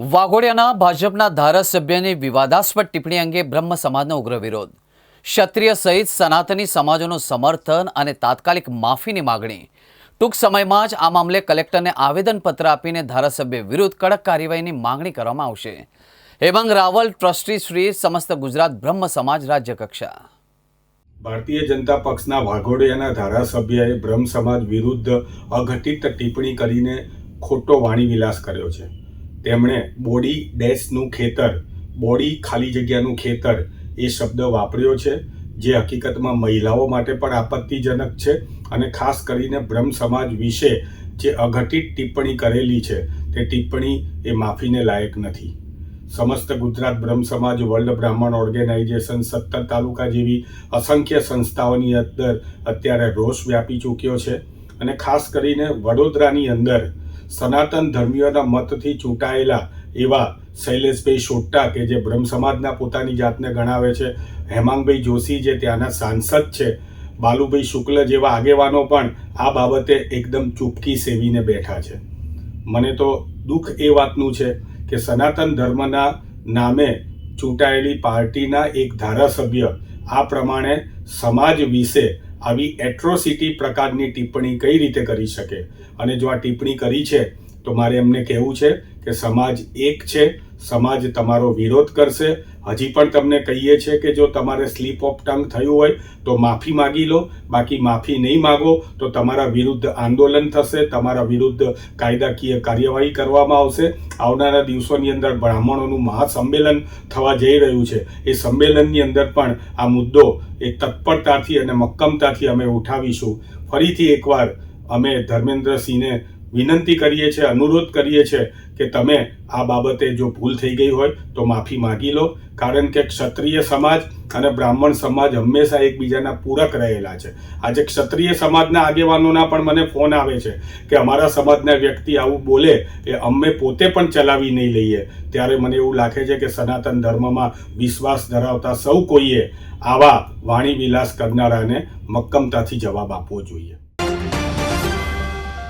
વાઘોડિયાના ભાજપના ધારાસભ્યની વિવાદાસ્પદ ટિપ્પણી અંગે બ્રહ્મ સમાજનો ઉગ્ર વિરોધ. ક્ષત્રિય સહિત સનાતની સમાજોનું સમર્થન અને તાત્કાલિક માફીની માગણી. ટૂંક સમયમાં જ આ મામલે કલેક્ટરને આવેદનપત્ર આપીને ધારાસભ્ય વિરુદ્ધ કડક કાર્યવાહીની માંગણી કરવામાં આવશે. હેમંગ રાવલ, ટ્રસ્ટી શ્રી, સમસ્ત ગુજરાત બ્રહ્મ સમાજ રાજ્ય કક્ષા. ભારતીય જનતા પક્ષના વાઘોડિયાના ધારાસભ્યએ બ્રહ્મ સમાજ વિરુદ્ધ અઘટિત ટિપ્પણી કરીને ખોટો વાણીવિલાસ કર્યો છે. તેમણે બોડી ડેશનું ખેતર, બોડી ખાલી જગ્યાનું ખેતર એ શબ્દ વાપર્યો છે, જે હકીકતમાં મહિલાઓ માટે પણ આપત્તિજનક છે અને ખાસ કરીને બ્રહ્મ સમાજ વિશે જે અઘટિત ટિપ્પણી કરેલી છે, તે ટિપ્પણી એ માફીને લાયક નથી. સમસ્ત ગુજરાત બ્રહ્મ સમાજ વર્લ્ડ બ્રાહ્મણ ઓર્ગેનાઇઝેશન સત્તર તાલુકા જેવી અસંખ્ય સંસ્થાઓની અંદર અત્યારે રોષ વ્યાપી ચૂક્યો છે અને ખાસ કરીને વડોદરાની અંદર સનાતન ધર્મીઓના મતથી ચૂંટાયેલા એવા શૈલેષભાઈ શોટ્ટા કે જે બ્રહ્મ સમાજના પોતાની જાતને ગણાવે છે, હેમાંગભાઈ જોશી જે ત્યાંના સાંસદ છે, બાલુભાઈ શુક્લ જેવા આગેવાનો પણ આ બાબતે એકદમ ચૂપકી સેવીને બેઠા છે. મને તો દુઃખ એ વાતનું છે કે સનાતન ધર્મના નામે ચૂંટાયેલી પાર્ટીના એક ધારાસભ્ય આ પ્રમાણે સમાજ વિશે આવી એટ્રોસિટી પ્રકારની ટિપ્પણી કઈ રીતે કરી શકે? અને જો આ ટિપ્પણી કરી છે, તો મારે એમને કહેવું છે કે સમાજ એક છે સમાજ તમારો વિરોધ કરશે. હજી પણ તમને કહીએ છીએ કે જો તમારે સ્લીપ ઓફ ટંગ થયું હોય, તો માફી માગી લો. બાકી માફી નહીં માગો, તો તમારા વિરુદ્ધ આંદોલન થશે. તમારા વિરુદ્ધ કાયદાકીય કાર્યવાહી કરવામાં આવશે. આવનારા દિવસોની અંદર બ્રાહ્મણોનું મહાસંમેલન થવા જઈ રહ્યું છે. એ સંમેલનની અંદર પણ આ મુદ્દો એ તત્પરતાથી અને મક્કમતાથી અમે ઉઠાવીશું. ફરીથી એકવાર અમે ધર્મેન્દ્રસિંહને વિનંતી કરીએ છીએ, અનુરોધ કરીએ છીએ કે તમે આ બાબતે જો ભૂલ થઈ ગઈ હોય તો માફી માગી લો. કારણ કે ક્ષત્રિય સમાજ અને બ્રાહ્મણ સમાજ હંમેશા એકબીજાના પૂરક રહેલા છે. આજે ક્ષત્રિય સમાજના આગેવાનોના પણ મને ફોન આવે છે કે અમારા સમાજના વ્યક્તિ આવું બોલે એ અમે પોતે પણ ચલાવી નહીં લઈએ. ત્યારે મને એવું લાગે છે કે સનાતન ધર્મમાં વિશ્વાસ ધરાવતા સૌ કોઈએ આવા વાણી વિલાસ કરનારાને મક્કમતાથી જવાબ આપવો જોઈએ.